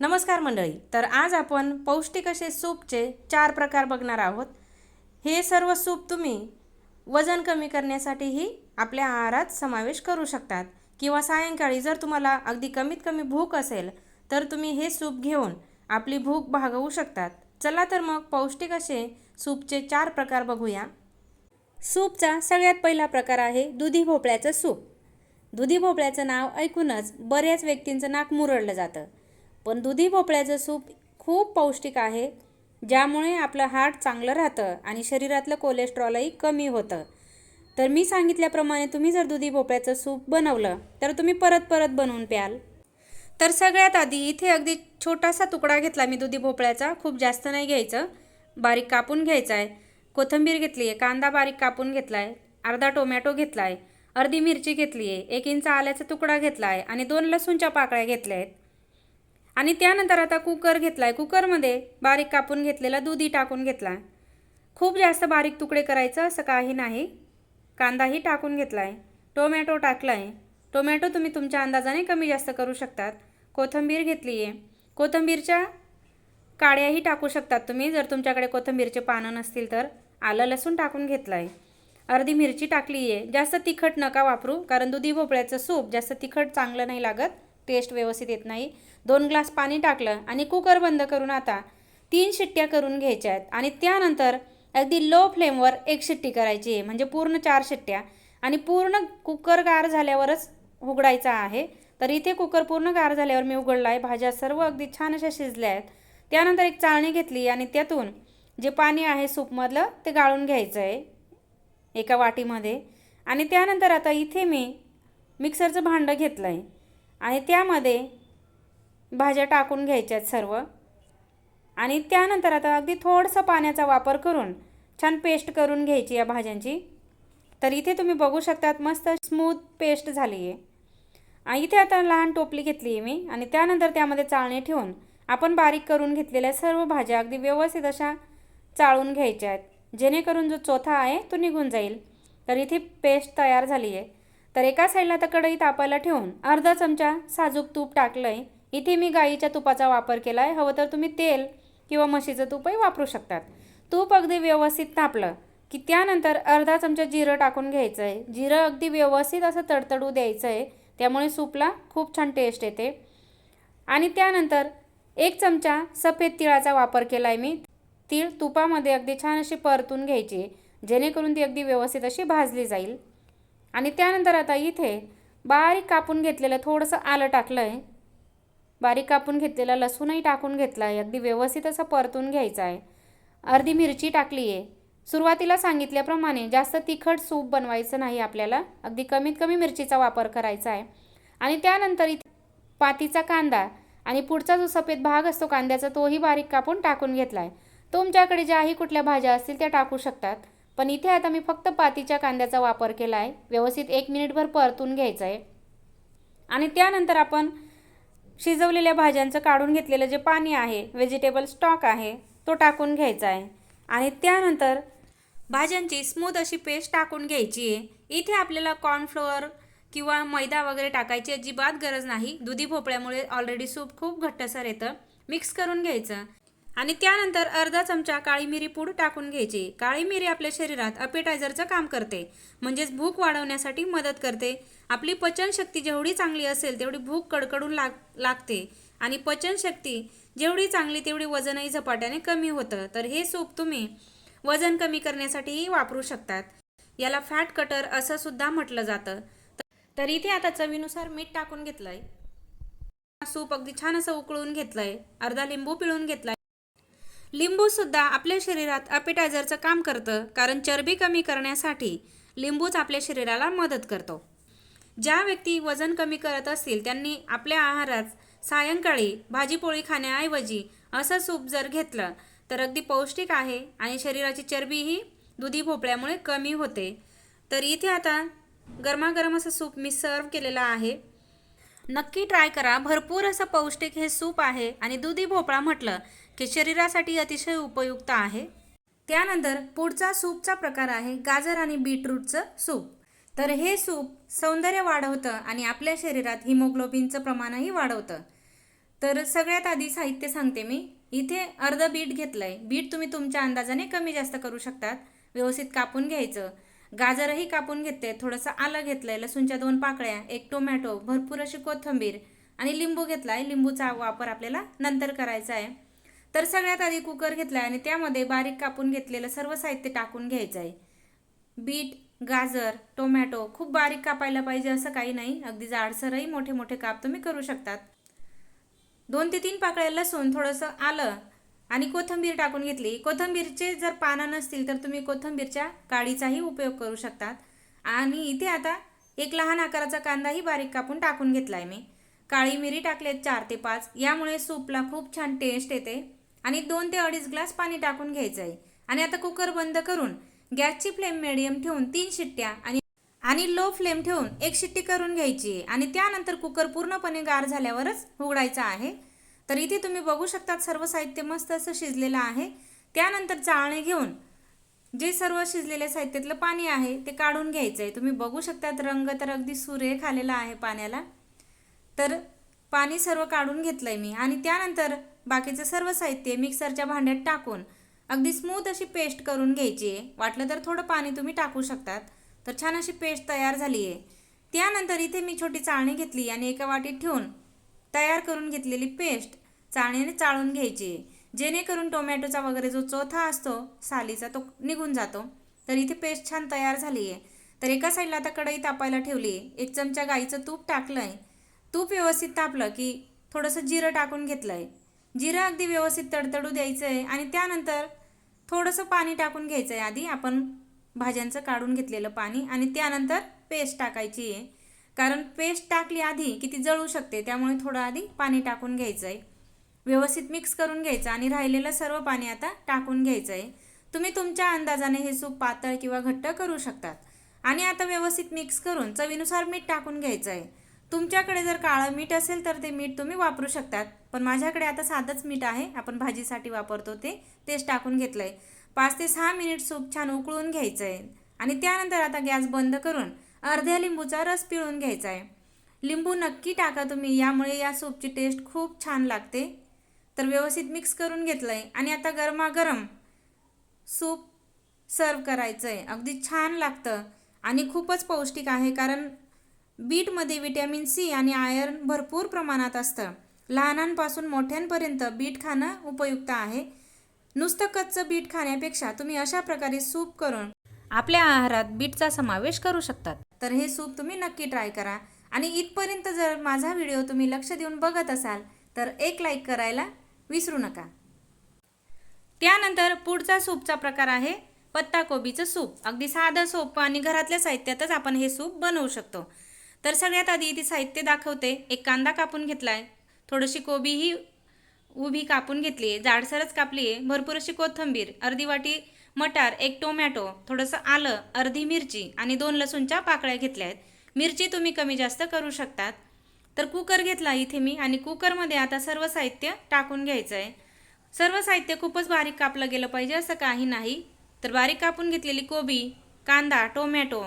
नमस्कार मंडळी तर आज आपण पौष्टिक असे सूपचे चार प्रकार बघणार आहोत. हे सर्व सूप तुम्ही वजन कमी करण्यासाठीही आपल्या आहारात समावेश करू शकतात किंवा सायंकाळी जर तुम्हाला अगदी कमीत कमी भूक असेल तर तुम्ही हे सूप घेऊन आपली भूक भागवू शकतात. चला तर मग पौष्टिक असे सूपचे चार प्रकार बघूया. सूपचा सगळ्यात पहिला प्रकार आहे दुधी भोपळ्याचं सूप. दुधी भोपळ्याचं नाव ऐकूनच बऱ्याच व्यक्तींचं नाक मुरडलं जातं. पण दुधी भोपळ्याचं सूप खूप पौष्टिक आहे ज्यामुळे आपलं हार्ट चांगलं राहतं आणि शरीरातलं कोलेस्ट्रॉलही कमी होतं. तर मी सांगितल्याप्रमाणे तुम्ही जर दुधी भोपळ्याचं सूप बनवलं तर तुम्ही परत परत बनवून प्याल. तर सगळ्यात आधी इथे अगदी छोटासा तुकडा घेतला मी दुधी भोपळ्याचा खूप जास्त नाही घ्यायचं. बारीक कापून घ्यायचा आहे कोथिंबीर घेतली आहे कांदा बारीक कापून घेतला आहे अर्धा टोमॅटो घेतला आहे अर्धी मिरची घेतली आहे एक इंच आल्याचा तुकडा घेतला आहे आणि दोन लसूणच्या पाकळ्या घेतल्या आहेत आणि त्यानंतर आता कुकर घेतला आहे कुकरमध्ये बारीक कापून घेतलेला दुधी टाकून घेतला आहे खूप जास्त बारीक तुकडे करायचं असं काही नाही. कांदाही टाकून घेतला आहे टोमॅटो टाकला आहे टोमॅटो तुम्ही तुमच्या अंदाजाने कमी जास्त करू शकतात. कोथिंबीर घेतली आहे कोथिंबीरच्या काड्याही टाकू शकतात तुम्ही. जर तुमच्याकडे कोथिंबीरचे पानं नसतील तर. आलं लसूण टाकून घेतलं आहे अर्धी मिरची टाकली आहे जास्त तिखट नका वापरू कारण दुधी भोपळ्याचं सूप जास्त तिखट चांगलं नाही लागत. टेस्ट व्यवस्थित येत नाही. दोन ग्लास पाणी टाकलं आणि कुकर बंद करून आता तीन शिट्ट्या करून घ्यायच्या आहेत. आणि त्यानंतर अगदी लो फ्लेमवर एक शिट्टी करायची आहे. म्हणजे पूर्ण चार शिट्ट्या. आणि पूर्ण कुकर गार झाल्यावरच उघडायचा आहे. तर इथे कुकर पूर्ण गार झाल्यावर मी उघडला आहे. भाज्या सर्व अगदी छान अशा शिजल्या आहेत. त्यानंतर एक चाळणी घेतली आणि त्यातून जे पाणी आहे सूपमधलं ते गाळून घ्यायचं आहे एका वाटीमध्ये. आणि त्यानंतर आता इथे मी मिक्सरचं भांडं घेतलं आहे आणि त्यामध्ये भाज्या टाकून घ्यायच्या आहेत सर्व. आणि त्यानंतर आता अगदी थोडंसं पाण्याचा वापर करून छान पेस्ट करून घ्यायची या भाज्यांची. तर इथे तुम्ही बघू शकतात मस्त स्मूथ पेस्ट झाली आहे. आणि इथे आता लहान टोपली घेतली आहे मी. आणि त्यानंतर त्यामध्ये चाळणी ठेवून आपण बारीक करून घेतलेल्या सर्व भाज्या अगदी व्यवस्थित अशा चाळून घ्यायच्या आहेत जेणेकरून जो चोथा आहे तो निघून जाईल. तर इथे पेस्ट तयार झाली आहे. तर एका साईडला आता कढई तापायला ठेवून अर्धा चमचा साजूक तूप टाकलं आहे इथे मी गाईच्या तुपाचा वापर केला आहे हवं तर तुम्ही तेल किंवा म्हशीचं तूपही वापरू शकतात. तूप अगदी व्यवस्थित तापलं की त्यानंतर अर्धा चमचा जिरं टाकून घ्यायचं आहे जिरं अगदी व्यवस्थित असं तडतडू द्यायचं आहे त्यामुळे सूपला खूप छान टेस्ट येते. आणि त्यानंतर एक चमचा सफेद तिळाचा वापर केला आहे मी. तीळ तुपामध्ये अगदी छान अशी परतून घ्यायची. जेणेकरून ती अगदी व्यवस्थित अशी भाजली जाईल. आणि त्यानंतर आता इथे बारीक कापून घेतलेलं थोडंसं आलं टाकलं आहे बारीक कापून घेतलेला लसूणही टाकून घेतला आहे अगदी व्यवस्थित असं परतून घ्यायचं आहे अर्धी मिरची टाकली आहे सुरुवातीला सांगितल्याप्रमाणे जास्त तिखट सूप बनवायचं नाही आपल्याला. अगदी कमीत कमी मिरचीचा वापर करायचा आहे आणि त्यानंतर इथे पातीचा कांदा आणि पुढचा जो सफेद भाग असतो कांद्याचा तोही बारीक कापून टाकून घेतला आहे तुमच्याकडे ज्याही कुठल्या भाज्या असतील त्या टाकू शकतात. पण इथे आता मी फक्त पातीच्या कांद्याचा वापर केला आहे व्यवस्थित एक मिनिटभर परतून घ्यायचं आहे आणि त्यानंतर आपण शिजवलेल्या भाज्यांचं काढून घेतलेलं जे पाणी आहे व्हेजिटेबल स्टॉक आहे तो टाकून घ्यायचा आहे आणि त्यानंतर भाज्यांची स्मूथ अशी पेस्ट टाकून घ्यायची आहे. इथे आपल्याला कॉर्नफ्लोअर किंवा मैदा वगैरे टाकायची अजिबात गरज नाही. दुधी भोपळ्यामुळे ऑलरेडी सूप खूप घट्टसर येतं. मिक्स करून घ्यायचं. आणि त्यानंतर अर्धा चमचा काळी मिरी पूड टाकून घ्यायची. काळी मिरी आपल्या शरीरात अपेटायझरचं काम करते. म्हणजेच भूक वाढवण्यासाठी मदत करते. आपली पचनशक्ती जेवढी चांगली असेल तेवढी भूक कडकडून लाग लागते. आणि पचनशक्ती जेवढी चांगली तेवढी वजनही झपाट्याने कमी होतं. तर हे सूप तुम्ही वजन कमी करण्यासाठीही वापरू शकतात. याला फॅट कटर असं सुद्धा म्हटलं जातं. तर इथे आता चवीनुसार मीठ टाकून घेतलंय. सूप अगदी छान असं उकळून घेतलंय. अर्धा लिंबू पिळून घेतलाय. लिंबूसुद्धा आपल्या शरीरात अपिटायझरचं काम करतं कारण चरबी कमी करण्यासाठी लिंबूच आपल्या शरीराला मदत करतो. ज्या व्यक्ती वजन कमी करत असतील त्यांनी आपल्या आहारात सायंकाळी भाजीपोळी खाण्याऐवजी असं सूप जर घेतलं तर अगदी पौष्टिक आहे आणि शरीराची चरबीही दुधी भोपळ्यामुळे कमी होते. तर इथे आता गरमागरम असं सूप मी सर्व केलेलं आहे. नक्की ट्राय करा. भरपूर असं पौष्टिक हे सूप आहे आणि दुधी भोपळा म्हटलं की शरीरासाठी अतिशय उपयुक्त आहे. त्यानंतर पुढचा सूपचा प्रकार आहे गाजर आणि बीटरूटचं सूप. तर हे सूप सौंदर्य वाढवतं आणि आपल्या शरीरात हिमोग्लोबिनचं प्रमाणही वाढवतं. तर सगळ्यात आधी साहित्य सांगते मी. इथे अर्ध बीट घेतलं आहे बीट तुम्ही तुमच्या अंदाजाने कमी जास्त करू शकतात. व्यवस्थित कापून घ्यायचं. गाजरही कापून घेते. थोडंसं आलं घेतलंय. लसूणच्या दोन पाकळ्या एक टोमॅटो भरपूर अशी कोथिंबीर आणि लिंबू घेतला आहे लिंबूचा वापर आपल्याला नंतर करायचा आहे. तर सगळ्यात आधी कुकर घेतला आणि त्यामध्ये बारीक कापून घेतलेलं सर्व साहित्य टाकून घ्यायचं आहे बीट गाजर टोमॅटो खूप बारीक कापायला पाहिजे असं काही नाही. अगदी जाडसरही मोठे मोठे काप तुम्ही करू शकतात. दोन ते तीन पाकळ्या लसूण थोडंसं आलं आणि कोथिंबीर टाकून घेतली. कोथिंबीरचे जर पानं नसतील तर तुम्ही कोथिंबीरच्या काडीचाही उपयोग करू शकतात. आणि इथे आता एक लहान आकाराचा कांदाही बारीक कापून टाकून घेतला आहे मी. काळी मिरी टाकलेत चार ते पाच. यामुळे सूपला खूप छान टेस्ट येते. आणि दोन ते अडीच ग्लास पाणी टाकून घ्यायचं आहे. आणि आता कुकर बंद करून गॅसची फ्लेम मिडियम ठेवून तीन शिट्ट्या आणि आणि लो फ्लेम ठेवून एक शिट्टी करून घ्यायची आहे. आणि त्यानंतर कुकर पूर्णपणे गार झाल्यावरच उघडायचा आहे. तर इथे तुम्ही बघू शकतात सर्व साहित्य मस्त असं शिजलेलं आहे. त्यानंतर चाळणे घेऊन जे सर्व शिजलेल्या साहित्यातलं पाणी आहे ते काढून घ्यायचं आहे. तुम्ही बघू शकतात रंग तर अगदी सुरेख आलेला आहे पाण्याला. तर पाणी सर्व काढून घेतलं आहे मी. आणि त्यानंतर बाकीचं सर्व साहित्य मिक्सरच्या भांड्यात टाकून अगदी स्मूथ अशी पेस्ट करून घ्यायची आहे. वाटलं तर थोडं पाणी तुम्ही टाकू शकतात. तर छान अशी पेस्ट तयार झाली आहे. त्यानंतर इथे मी छोटी चाळणी घेतली आणि एका वाटीत ठेवून तयार करून घेतलेली पेस्ट चाळणीने चाळून घ्यायची आहे. जेणेकरून टोमॅटोचा वगैरे जो चोथा असतो सालीचा तो निघून जातो. तर इथे पेस्ट छान तयार झाली आहे. तर एका साईडला आता कढई तापायला ठेवली आहे. एक चमचा गाईचं तूप टाकलं आहे तूप व्यवस्थित तापलं की थोडंसं जिरं टाकून घेतलं आहे जिरं अगदी व्यवस्थित तडतडू द्यायचं आहे आणि त्यानंतर थोडंसं पाणी टाकून घ्यायचं आहे आधी आपण भाज्यांचं काढून घेतलेलं पाणी आणि त्यानंतर पेस्ट टाकायची आहे. कारण पेस्ट टाकली आधी की ती जळू शकते त्यामुळे थोडं आधी पाणी टाकून घ्यायचं आहे व्यवस्थित मिक्स करून घ्यायचं आणि राहिलेलं सर्व पाणी आता टाकून घ्यायचं आहे तुम्ही तुमच्या अंदाजाने हे सूप पातळ किंवा घट्ट करू शकतात. आणि आता व्यवस्थित मिक्स करून चवीनुसार मीठ टाकून घ्यायचं आहे तुमच्याकडे जर काळं मीठ असेल तर ते मीठ तुम्ही वापरू शकतात. पण माझ्याकडे आता साधंच मीठ आहे. आपण भाजीसाठी वापरतो ते. तेच टाकून घेतलं आहे पाच ते सहा मिनिट सूप छान उकळून घ्यायचं आहे आणि त्यानंतर आता गॅस बंद करून अर्ध्या लिंबूचा रस पिळून घ्यायचा आहे लिंबू नक्की टाका तुम्ही. यामुळे या सूपची टेस्ट खूप छान लागते. तर व्यवस्थित मिक्स करून घेतलं आहे आणि आता गरमागरम सूप सर्व करायचं आहे अगदी छान लागतं. आणि खूपच पौष्टिक आहे. कारण बीटमध्ये विटॅमिन सी आणि आयर्न भरपूर प्रमाणात असतं. लहानांपासून मोठ्यांपर्यंत बीट खाणं उपयुक्त आहे. नुसतं कच्चं बीट खाण्यापेक्षा तुम्ही अशा प्रकारे सूप करून आपल्या आहारात बीटचा समावेश करू शकतात. तर हे सूप तुम्ही नक्की ट्राय करा. आणि इथपर्यंत जर माझा व्हिडिओ तुम्ही लक्ष देऊन बघत असाल तर एक लाईक करायला विसरू नका. त्यानंतर पुढचा सूपचा प्रकार आहे पत्ताकोबीचं सूप. अगदी साधं सोपं आणि घरातल्या साहित्यातच आपण हे सूप बनवू शकतो. तर सगळ्यात आधी ती साहित्य दाखवते. एक कांदा कापून घेतला आहे थोडीशी कोबीही उभी कापून घेतली आहे जाडसरच कापली आहे भरपूर अशी कोथिंबीर अर्धी वाटी मटार एक टोमॅटो थोडंसं आलं अर्धी मिरची आणि दोन लसूणच्या पाकळ्या घेतल्या आहेत मिरची तुम्ही कमी जास्त करू शकतात. तर कुकर घेतला इथे मी आणि कुकरमध्ये आता सर्व साहित्य टाकून घ्यायचं आहे सर्व साहित्य खूपच बारीक कापलं गेलं पाहिजे असं काही नाही. तर बारीक कापून घेतलेली कोबी कांदा टोमॅटो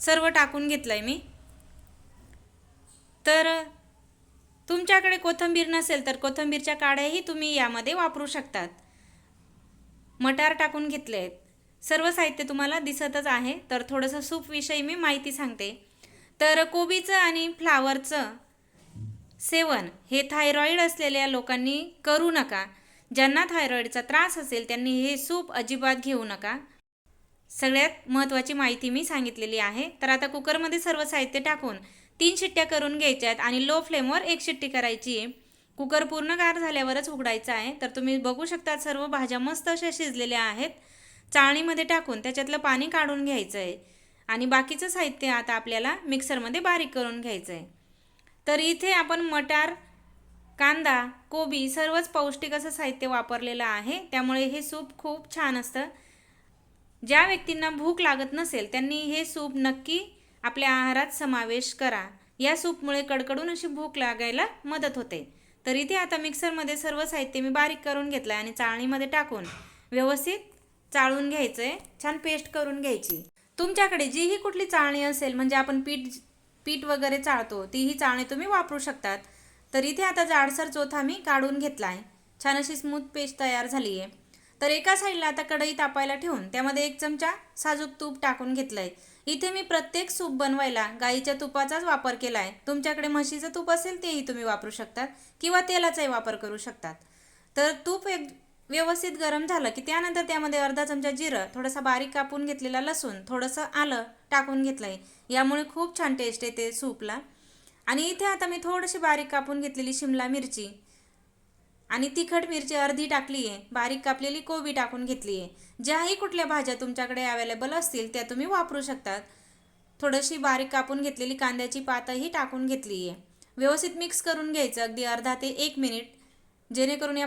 सर्व टाकून घेतलं आहे मी. तर तुमच्याकडे कोथिंबीर नसेल तर कोथिंबीरच्या काड्याही तुम्ही यामध्ये वापरू शकतात. मटार टाकून घेतले आहेत सर्व साहित्य तुम्हाला दिसतच आहे तर थोडंसं सूपविषयी मी माहिती सांगते. तर कोबीचं आणि फ्लावरचं सेवन हे थायरॉईड असलेल्या लोकांनी करू नका. ज्यांना थायरॉईडचा त्रास असेल त्यांनी हे सूप अजिबात घेऊ नका. सगळ्यात महत्त्वाची माहिती मी सांगितलेली आहे. तर आता कुकरमध्ये सर्व साहित्य टाकून तीन शिट्ट्या करून घ्यायच्या आहेत आणि लो फ्लेमवर एक शिट्टी करायची आहे. कुकर पूर्ण गार झाल्यावरच उघडायचा आहे. तर तुम्ही बघू शकता सर्व भाज्या मस्त अशा शिजलेल्या आहेत. चाळणीमध्ये टाकून त्याच्यातलं पाणी काढून घ्यायचं आहे आणि बाकीचं साहित्य आता आपल्याला मिक्सरमध्ये बारीक करून घ्यायचं आहे तर इथे आपण मटार कांदा कोबी सर्वच पौष्टिक असं साहित्य वापरलेलं आहे. त्यामुळे हे सूप खूप छान असतं. ज्या व्यक्तींना भूक लागत नसेल त्यांनी हे सूप नक्की आपल्या आहारात समावेश करा. या सूपमुळे कडकडून अशी भूक लागायला मदत होते. तर इथे आता मिक्सरमध्ये सर्व साहित्य मी बारीक करून घेतलं आहे आणि चाळणीमध्ये टाकून व्यवस्थित चाळून घ्यायचं आहे छान पेस्ट करून घ्यायची. तुमच्याकडे जीही कुठली चाळणी असेल म्हणजे आपण पीठ पीठ वगैरे चाळतो तीही चाळणी तुम्ही वापरू शकतात. तर इथे आता जाडसर चोथा मी काढून घेतला आहे छान अशी स्मूथ पेस्ट तयार झाली आहे तर एका साईडला आता कढई तापायला ठेवून त्यामध्ये एक चमचा साजूक तूप टाकून घेतलं आहे इथे मी प्रत्येक सूप बनवायला गाईच्या तुपाचाच वापर केला आहे तुमच्याकडे म्हशीचं तूप असेल तेही तुम्ही वापरू शकतात किंवा तेलाचाही वापर करू शकतात. तर तूप एक व्यवस्थित गरम झालं की त्यानंतर त्यामध्ये अर्धा चमचा जिरं थोडासा बारीक कापून घेतलेला लसूण थोडंसं आलं टाकून घेतलं आहे यामुळे खूप छान टेस्ट येते सूपला. आणि इथे आता मी थोडीशी बारीक कापून घेतलेली शिमला मिरची. आणि तिखट मिरची अर्धी टाकली आहे. बारीक कापलेली कोबी टाकून घेतली आहे. ज्याही कुठल्या भाज्या तुमच्याकडे अवेलेबल असतील त्या तुम्ही वापरू शकतात. थोडीशी बारीक कापून घेतलेली कांद्याची पातही टाकून घेतली आहे. व्यवस्थित मिक्स करून घ्यायचं. अगदी अर्धा ते एक मिनिट जेणेकरून या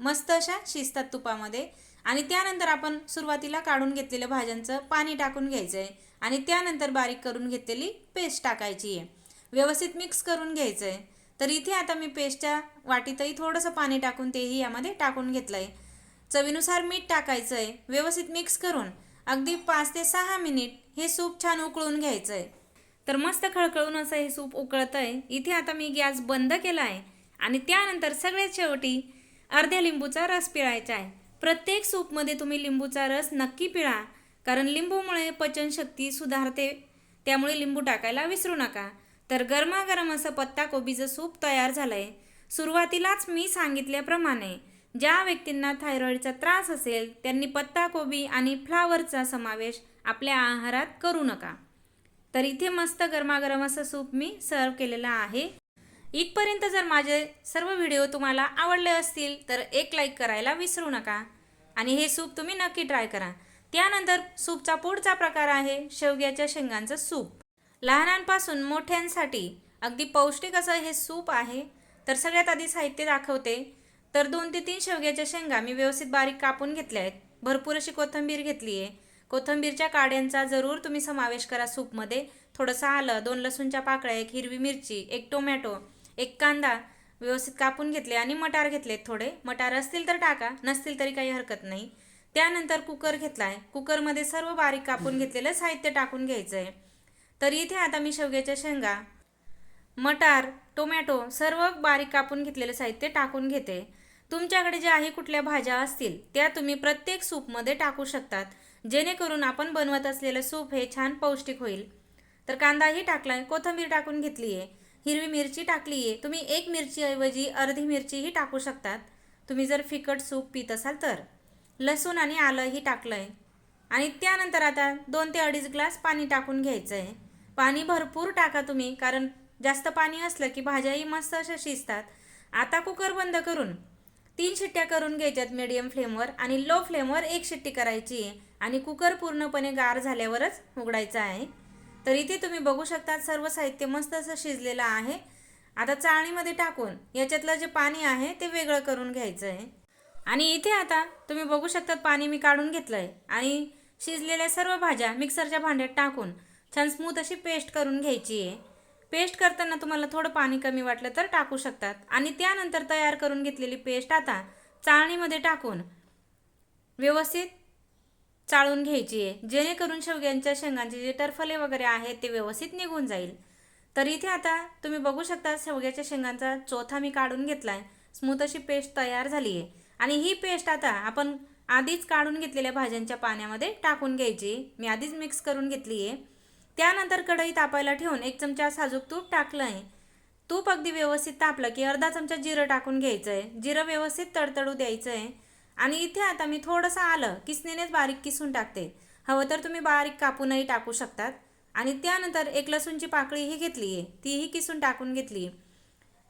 मस्त अशा शिजतात तुपामध्ये. आणि त्यानंतर आपण सुरुवातीला काढून घेतलेल्या भाज्यांचं पाणी टाकून घ्यायचं आहे आणि त्यानंतर बारीक करून घेतलेली पेस्ट टाकायची आहे. व्यवस्थित मिक्स करून घ्यायचं आहे तर इथे आता मी पेस्टच्या वाटीतही थोडंसं पाणी टाकून तेही यामध्ये टाकून घेतलं आहे चवीनुसार मीठ टाकायचं आहे व्यवस्थित मिक्स करून अगदी पाच ते सहा मिनिट हे सूप छान उकळून घ्यायचं आहे तर मस्त खळखळून असं हे सूप उकळतं आहे इथे आता मी गॅस बंद केला आहे आणि त्यानंतर सगळ्यात शेवटी अर्ध्या लिंबूचा रस पिळायचा आहे. प्रत्येक सूपमध्ये तुम्ही लिंबूचा रस नक्की पिळा कारण लिंबूमुळे पचनशक्ती सुधारते. त्यामुळे लिंबू टाकायला विसरू नका. तर गरमागरम असं पत्ता कोबीचं सूप तयार झालं आहे सुरुवातीलाच मी सांगितल्याप्रमाणे ज्या व्यक्तींना थायरॉईडचा त्रास असेल त्यांनी पत्ताकोबी आणि फ्लावरचा समावेश आपल्या आहारात करू नका. तर इथे मस्त गरमागरम असं सूप मी सर्व केलेलं आहे. इथपर्यंत जर माझे सर्व व्हिडिओ तुम्हाला आवडले असतील तर एक लाईक करायला विसरू नका. आणि हे सूप तुम्ही नक्की ट्राय करा. त्यानंतर सूपचा पुढचा प्रकार आहे शेवग्याच्या शेंगांचं सूप. लहानांपासून मोठ्यांसाठी अगदी पौष्टिक असं हे सूप आहे तर सगळ्यात आधी साहित्य दाखवते. तर दोन ते तीन शेवग्याच्या शेंगा मी व्यवस्थित बारीक कापून घेतल्या आहेत. भरपूर अशी कोथिंबीर घेतली आहे. कोथिंबीरच्या काड्यांचा जरूर तुम्ही समावेश करा सूपमध्ये. थोडंसं आलं दोन लसूणच्या पाकळ्या एक हिरवी मिरची एक टोमॅटो एक कांदा व्यवस्थित कापून घेतले आणि मटार घेतलेत थोडे. मटार असतील तर टाका नसतील तरी काही हरकत नाही. त्यानंतर कुकर घेतला आहे कुकरमध्ये सर्व बारीक कापून घेतलेलं साहित्य टाकून घ्यायचं आहे तर इथे आता मी शेवग्याच्या शेंगा मटार टोमॅटो सर्व बारीक कापून घेतलेलं साहित्य टाकून घेते. तुमच्याकडे ज्याही कुठल्या भाज्या असतील त्या तुम्ही प्रत्येक सूपमध्ये टाकू शकतात. जेणेकरून आपण बनवत असलेलं सूप हे छान पौष्टिक होईल. तर कांदाही टाकला आहे कोथिंबीर टाकून घेतली आहे हिरवी मिरची टाकली आहे तुम्ही एक मिरचीऐवजी अर्धी मिरचीही टाकू शकतात. तुम्ही जर फिकट सूप पित असाल तर. लसूण आणि आलंही टाकलं आहे आणि त्यानंतर आता दोन ते अडीच ग्लास पाणी टाकून घ्यायचं आहे पाणी भरपूर टाका तुम्ही कारण जास्त पाणी असलं की भाज्याही मस्त अशा शिजतात. आता कुकर बंद करून तीन शिट्ट्या करून घ्यायच्यात मिडियम फ्लेमवर आणि लो फ्लेमवर एक शिट्टी करायची आहे. आणि कुकर पूर्णपणे गार झाल्यावरच उघडायचा आहे. तर इथे तुम्ही बघू शकता सर्व साहित्य मस्त असं शिजलेलं आहे. आता चाळणीमध्ये टाकून याच्यातलं जे पाणी आहे ते वेगळं करून घ्यायचं आहे. आणि इथे आता तुम्ही बघू शकता पाणी मी काढून घेतलं आहे आणि शिजलेल्या सर्व भाज्या मिक्सरच्या भांड्यात टाकून छान स्मूथ अशी पेस्ट करून घ्यायची आहे. पेस्ट करताना तुम्हाला थोडं पाणी कमी वाटलं तर टाकू शकतात. आणि त्यानंतर तयार करून घेतलेली पेस्ट आता चाळणीमध्ये टाकून व्यवस्थित चाळून घ्यायची आहे. जेणेकरून शेवग्यांच्या शेंगांचे जे टरफले वगैरे आहेत ते व्यवस्थित निघून जाईल. तर इथे आता तुम्ही बघू शकता शेवग्याच्या शेंगांचा चोथा मी काढून घेतला आहे स्मूथ अशी पेस्ट तयार झाली आहे. आणि ही पेस्ट आता आपण आधीच काढून घेतलेल्या भाज्यांच्या पाण्यामध्ये टाकून घ्यायची. मी आधीच मिक्स करून घेतली आहे. त्यानंतर कढई तापायला ठेवून एक चमचा साजूक तूप टाकलं आहे. तूप अगदी व्यवस्थित तापलं की अर्धा चमचा जिरं टाकून घ्यायचं आहे जिरं व्यवस्थित तडतडू द्यायचं आहे आणि इथे आता मी थोडंसं आलं किसणीनेच बारीक किसून टाकते. हवं तर तुम्ही बारीक कापूनही टाकू शकतात. आणि त्यानंतर एक लसूणची पाकळीही घेतली आहे तीही किसून टाकून घेतली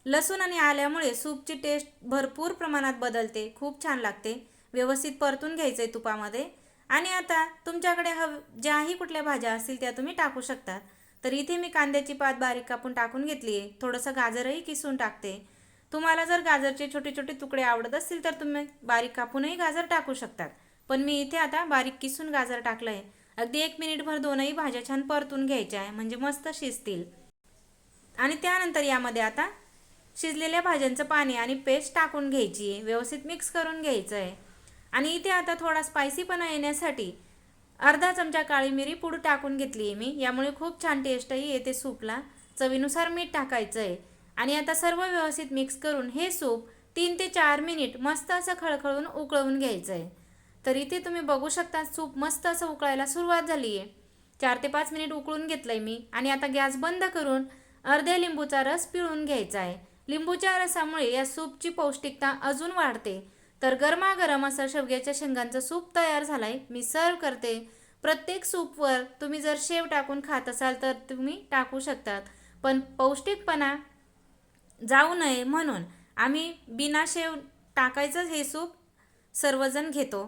लसूण आणि आल्यामुळे सूपची टेस्ट भरपूर प्रमाणात बदलते. खूप छान लागते. व्यवस्थित परतून घ्यायचं आहे तुपामध्ये. आणि आता तुमच्याकडे हव ज्याही कुठल्या भाज्या असतील त्या तुम्ही टाकू शकता. तर इथे मी कांद्याची पात बारीक कापून टाकून घेतली आहे थोडंसं गाजरही किसून टाकते. तुम्हाला जर गाजरचे छोटे छोटे तुकडे आवडत असतील तर तुम्ही बारीक कापूनही गाजर टाकू शकतात. पण मी इथे आता बारीक किसून गाजर टाकलं आहे अगदी एक मिनिटभर दोनही भाज्या छान परतून घ्यायच्या आहे. म्हणजे मस्त शिजतील. आणि त्यानंतर यामध्ये आता शिजलेल्या भाज्यांचं पाणी आणि पेस्ट टाकून घ्यायची आहे. व्यवस्थित मिक्स करून घ्यायचं आहे आणि इथे आता थोडा स्पायसीपणा येण्यासाठी अर्धा चमचा काळी मिरी पूड टाकून घेतली आहे मी. यामुळे खूप छान टेस्टही येते सूपला. चवीनुसार मीठ टाकायचं आहे आणि आता सर्व व्यवस्थित मिक्स करून हे सूप तीन ते चार मिनिट मस्त असं खळखळून उकळवून घ्यायचं आहे तर इथे तुम्ही बघू शकता सूप मस्त असं उकळायला सुरुवात झाली आहे. चार ते पाच मिनिट उकळून घेतलं आहे मी. आणि आता गॅस बंद करून अर्ध्या लिंबूचा रस पिळून घ्यायचा आहे लिंबूच्या रसामुळे या सूपची पौष्टिकता अजून वाढते. तर गरमागरम असं शेवग्याच्या शेंगांचं सूप तयार झालं आहे मी सर्व करते. प्रत्येक सूपवर तुम्ही जर शेव टाकून खात असाल तर तुम्ही टाकू शकतात. पण पौष्टिकपणा जाऊ नये म्हणून आम्ही बिना शेव टाकायचंच हे सूप सर्वजण घेतो.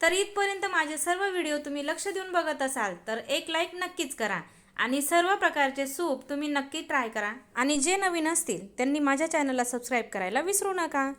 तर इथपर्यंत माझे सर्व व्हिडिओ तुम्ही लक्ष देऊन बघत असाल तर एक लाईक नक्कीच करा आणि सर्व प्रकारचे सूप तुम्ही नक्की ट्राय करा. आणि जे नवीन असतील त्यांनी माझ्या चॅनलला सबस्क्राईब करायला विसरू नका.